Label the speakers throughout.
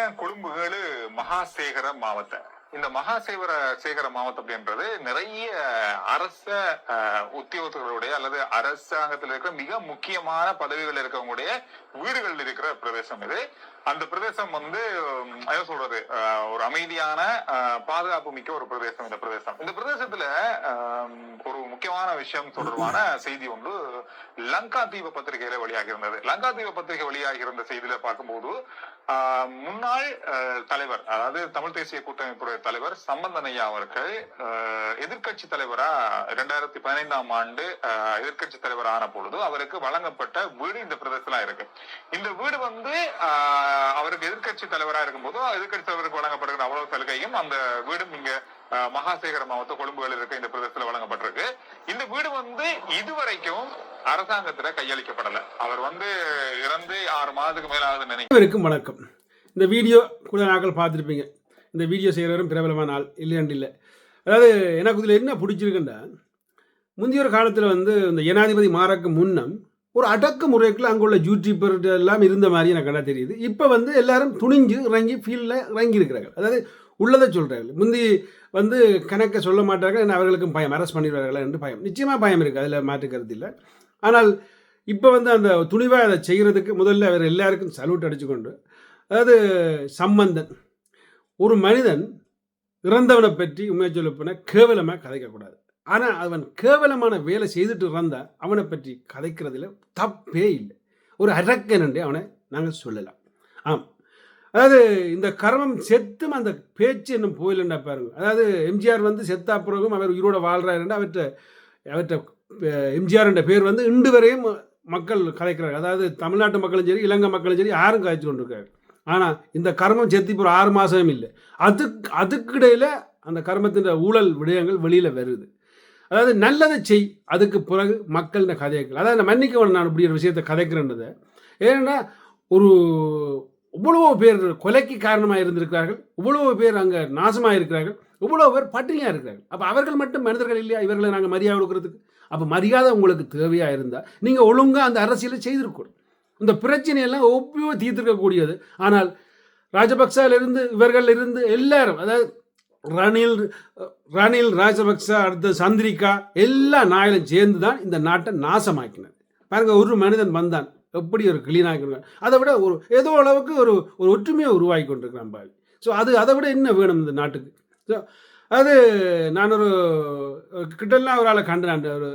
Speaker 1: இருக்கேன் கொழும்புகளு மகாசேகர மாவட்ட. இந்த மகாசேவர சேகர மாவட்டம் அப்படின்றது நிறைய அரச அஹ், உத்தியோகத்தர்களுடைய அல்லது அரசாங்கத்தில் இருக்கிற மிக முக்கியமான பதவிகள் இருக்கவங்களுடைய வீடுகளில் இருக்கிற பிரதேசம் இது. அந்த பிரதேசம் வந்து என்ன சொல்றது ஒரு அமைதியான பாதுகாப்பு மிக்க ஒரு பிரதேசம் இந்த பிரதேசம். இந்த பிரதேசத்துல ஒரு முக்கியமான விஷயம் தொடர்பான செய்தி ஒன்று லங்கா தீப பத்திரிகையில வெளியாகி இருந்தது. லங்கா தீப பத்திரிகை வெளியாகி இருந்த செய்தியில பார்க்கும்போது முன்னாள் தலைவர் அதாவது தமிழ் தேசிய கூட்டமைப்புடைய தலைவர் சம்பந்தனையா அவர்கள் எதிர்கட்சி தலைவரா இரண்டாயிரத்தி பதினைந்தாம் ஆண்டு எதிர்கட்சி தலைவர் ஆன பொழுது அவருக்கு வழங்கப்பட்ட வீடு இந்த பிரதேசத்துல இருக்கு. இந்த வீடு வந்து அவருக்கு எதிர்கட்சி தலைவரா இருக்கும்போது எதிர்கட்சி தலைவருக்கு வழங்கப்படுகிற அவ்வளவு சலுகையும் அந்த வீடும் இங்க மகாசேகர மாவட்ட கொழும்புகள் இருக்க இந்த பிரதேசத்துல வழங்கப்பட்டிருக்கு. இந்த வீடு வந்து இதுவரைக்கும் அரசாங்கத்துல கையளிக்கப்படல. அவர் வந்து இறந்து ஆறு மாதத்துக்கு மேல ஆகுதுன்னு நினைக்கிறேன்
Speaker 2: வணக்கம். இந்த வீடியோ கூட நாட்கள் பார்த்துருப்பீங்க. இந்த வீடியோ செய்கிறவரும் பிரபலமான ஆள் இல்லையாண்டு இல்லை. அதாவது எனக்கு இதில் என்ன பிடிச்சிருக்குன்னா முந்தைய ஒரு காலத்தில் வந்து இந்த ஜனாதிபதி மாறக்கு முன்னம் ஒரு அடக்குமுறைக்குள்ள அங்கே உள்ள யூடியூபர் எல்லாம் இருந்த மாதிரி எனக்கு நல்லா தெரியுது. இப்போ வந்து எல்லாரும் துணிஞ்சு இறங்கி ஃபீல்டில் இறங்கி இருக்கிறார்கள் அதாவது உள்ளதை சொல்கிறார்கள் முந்தி வந்து கணக்கை சொல்ல மாட்டார்கள் ஏன்னா அவர்களுக்கும் பயம் அரெஸ்ட் பண்ணிடுவார்கள் என்று பயம். நிச்சயமாக பயம் இருக்குது அதில் மாற்று கருத்து இல்லை. ஆனால் இப்போ வந்து அந்த துணிவாக அதை செய்கிறதுக்கு முதல்ல அவர் எல்லாருக்கும் சல்யூட் அடிச்சுக்கொண்டு அதாவது சம்பந்தன் ஒரு மனிதன் இறந்தவனை பற்றி உண்மையை சொல்ல போனால் கேவலமாக கதைக்கக்கூடாது. ஆனால் அவன் கேவலமான வேலை செய்துட்டு இருந்தா அவனை பற்றி கதைக்கிறதுல தப்பே இல்லை. ஒரு அரக்கன் என்று அவனை நாங்கள் சொல்லலாம். ஆம். அதாவது இந்த கர்மம் செத்தும் அந்த பேச்சு இன்னும் போயிலண்டா பாருங்க. அதாவது எம்ஜிஆர் வந்து செத்தா பிறகும் அவர் உயிரோட வாழ்றாருன்னு அவற்றை அவற்றை எம்ஜிஆர் என்ற பேர் வந்து இன்று வரையும் மக்கள் கதைக்கிறாங்க அதாவது தமிழ்நாட்டு மக்களும் சரி இலங்கை மக்களும் சரி யாரும் காய்ச்சி கொண்டிருக்காரு. ஆனால் இந்த கர்மம் செத்து இப்போ ஒரு ஆறு மாதமும் இல்லை. அதுக்கு அதுக்கிடையில் அந்த கர்மத்தின் ஊழல் விடயங்கள் வெளியில் வருது. அதாவது நல்லதை செய் அதுக்கு பிறகு மக்கள் இந்த கதைகள். அதாவது நான் மன்னிக்க நான் இப்படி ஒரு விஷயத்தை கதைக்கிறேன்றதை. ஏன்னா ஒரு இவ்வளவோ பேர் கொலைக்கு காரணமாக இருந்திருக்கிறார்கள். இவ்வளவோ பேர் அங்கே நாசமாக இருக்கிறார்கள். இவ்வளோ பேர் பட்டினியாக இருக்கிறார்கள். அப்போ அவர்கள் மட்டும் மனிதர்கள் இல்லையா? இவர்களை நாங்கள் மரியாதை கொடுக்கறதுக்கு? அப்போ மரியாதை உங்களுக்கு தேவையாக இருந்தால் நீங்கள் ஒழுங்காக அந்த அரசியலை செய்திருக்கணும். இந்த பிரச்சனையெல்லாம் ஒவ்வொரு தீர்த்திருக்கக்கூடியது. ஆனால் ராஜபக்சாலிருந்து இவர்கள் இருந்து எல்லாரும் அதாவது ரணில் ரணில் ராஜபக்ச அடுத்த சந்திரிகா எல்லா நாயிலும் சேர்ந்து தான் இந்த நாட்டை நாசமாக்கினது. பாருங்க ஒரு மனிதன் வந்தான். எப்படி ஒரு கிளீனாக அதை விட ஒரு ஏதோ அளவுக்கு ஒரு ஒரு ஒற்றுமையை உருவாக்கி கொண்டிருக்கிறான் பாவி ஸோ அது அதை விட என்ன வேணும் இந்த நாட்டுக்கு? ஸோ அது நான் ஒரு கிட்டலாம் ஒரு ஆளை கண்டினான் ஒரு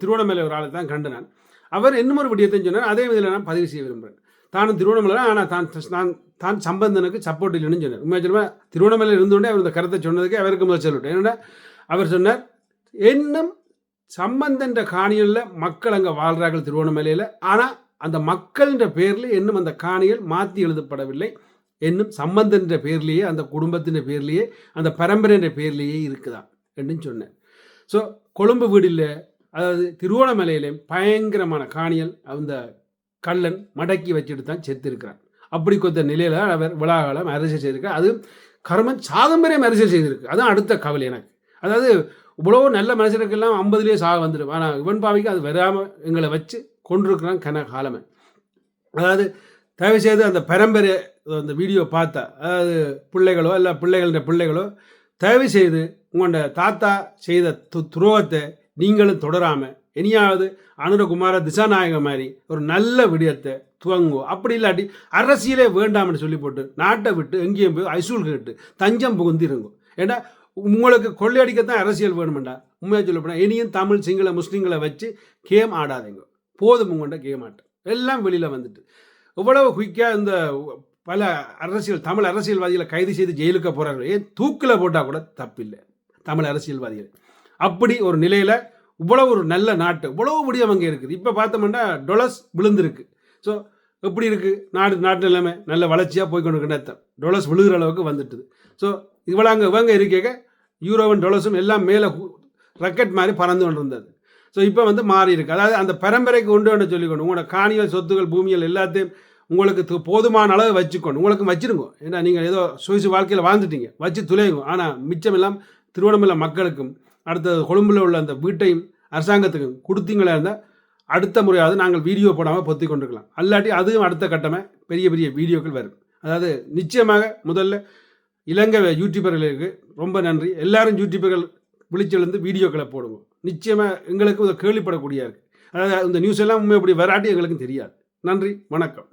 Speaker 2: திருவண்ணாமலை ஒரு ஆளை தான் கண்டினான் அவர் இன்னும் ஒரு விடயத்தையும் சொன்னார். அதே விதத்தில் நான் பதிவு செய்ய விரும்புகிறேன். தானும் திருவண்ணாமலை ஆனால் தான் நான் தான் சம்பந்தனுக்கு சப்போர்ட் இல்லைன்னு சொன்னார். உண்மையாக சொல்லுவேன் திருவண்ணாமலையில் இருந்துകൊண்டே அவர் இந்த கருத்தை சொன்னதுக்கு அவருக்கு முதல் சொல்லிவிட்டேன். ஏன்னா அவர் சொன்னார் இன்னும் சம்பந்தன்ற காணிகளில் மக்கள் அங்கே வாழ்கிறார்கள் திருவண்ணாமலையில். ஆனால் அந்த மக்கள்ன்ற பேரில் இன்னும் அந்த காணிகள் மாற்றி எழுதப்படவில்லை. இன்னும் சம்பந்தன்ற பேர்லேயே அந்த குடும்பத்தின் பேர்லேயே அந்த பரம்பரைன்ற பேர்லேயே இருக்குதான் என்று சொன்னேன். ஸோ கொழும்பு வீடில் அதாவது திருவோணமலையிலேயும் பயங்கரமான காணியல் அந்த கள்ளன் மடக்கி வச்சுட்டு தான் செத்துருக்கிறார் அப்படி கொத்த நிலையில் அவர் விழாகாலம் அரசியல் செய்திருக்கார் அது கர்மன் சாதம்பரியம் அரசியல் செய்திருக்கு. அதுதான் அடுத்த கவலை எனக்கு. அதாவது இவ்வளோ நல்ல மனுஷனுக்கெல்லாம் ஐம்பதுலேயே சாக வந்துடும். ஆனால் இவன் பாவிக்கு அது வராமல் எங்களை வச்சு கொண்டிருக்கிறான் கன காலமே. அதாவது தயவு செய்து அந்த பரம்பரை அந்த வீடியோ பார்த்தா அதாவது பிள்ளைகளோ இல்லை பிள்ளைகளின் பிள்ளைகளோ தயவு செய்து உங்களோட தாத்தா செய்த து துரோகத்தை நீங்களும் தொடராமல் இனியாவது அனுரகுமார திசாநாயகம் மாதிரி ஒரு நல்ல விடயத்தை துவங்குவோம் அப்படி இல்லாட்டி அரசியலே வேண்டாம்னு சொல்லி போட்டு நாட்டை விட்டு எங்கேயும் போய் ஐசூல் கேட்டு தஞ்சம் புகுந்து இருங்கோ. ஏன்னா உங்களுக்கு கொள்ளையடிக்கத்தான் அரசியல் வேணுமெண்டா? உண்மையாக சொல்ல போனால் இனியும் தமிழ் சிங்கள முஸ்லீம்களை வச்சு கேம் ஆடாதீங்க. போதும் உங்கள்கிட்ட கேட்க மாட்டேன். எல்லாம் வெளியில் வந்துட்டு. இவ்வளவு குயிக்காக இந்த பல அரசியல் தமிழ் அரசியல்வாதிகளை கைது செய்து ஜெயிலுக்கு போகிறார்கள் ஏன்? தூக்கில் போட்டால் கூட தப்பில்லை. தமிழ் அரசியல்வாதிகள். அப்படி ஒரு நிலையில் இவ்வளவு ஒரு நல்ல நாட்டு இவ்வளவு முடியும் அங்கே இருக்குது. இப்போ பார்த்தோம்னா டொலஸ் விழுந்திருக்கு. ஸோ எப்படி இருக்குது நாடு நாட்டு நிலைமை நல்ல வளர்ச்சியாக போய் கொண்டு அர்த்தம். டொலஸ் விழுகிற அளவுக்கு வந்துட்டுது. ஸோ இவ்வளோ அங்கே இவங்க இருக்க யூரோவன் டொலஸும் எல்லாம் மேலே ரக்கெட் மாதிரி பறந்து கொண்டு இருந்தது ஸோ இப்போ வந்து மாறி இருக்கு. அதாவது அந்த பரம்பரைக்கு உண்டு என்று சொல்லிக்கணும் உங்களோட காணிகள் சொத்துகள் பூமிகள் எல்லாத்தையும் உங்களுக்கு போதுமான அளவு வச்சுக்கணும் உங்களுக்கு வச்சிருங்க. ஏன்னா நீங்கள் ஏதோ சுயசு வாழ்க்கையில் வாழ்ந்துட்டீங்க வச்சு துளையுங்க. ஆனால் மிச்சம் எல்லாம் திருவண்ணாமலை மக்களுக்கும் அடுத்தது கொழும்புல உள்ள அந்த வீட்டையும் அரசாங்கத்துக்கும் கொடுத்தீங்களா இருந்தால் அடுத்த முறையாவது நாங்கள் வீடியோ போடாமல் பொத்தி கொண்டிருக்கலாம். அல்லாட்டி அதுவும் அடுத்த கட்டமாக பெரிய பெரிய வீடியோக்கள் வரும். அதாவது நிச்சயமாக முதல்ல இலங்கை யூடியூபர்களுக்கு ரொம்ப நன்றி. எல்லாரும் யூடியூபர்கள் விழிச்செழுந்து வீடியோக்களை போடுவோம். நிச்சயமாக எங்களுக்கு கேள்விப்படக்கூடிய இருக்குது அதாவது இந்த நியூஸ் எல்லாம் உண்மை இப்படி வராட்டி எங்களுக்கு தெரியாது. நன்றி வணக்கம்.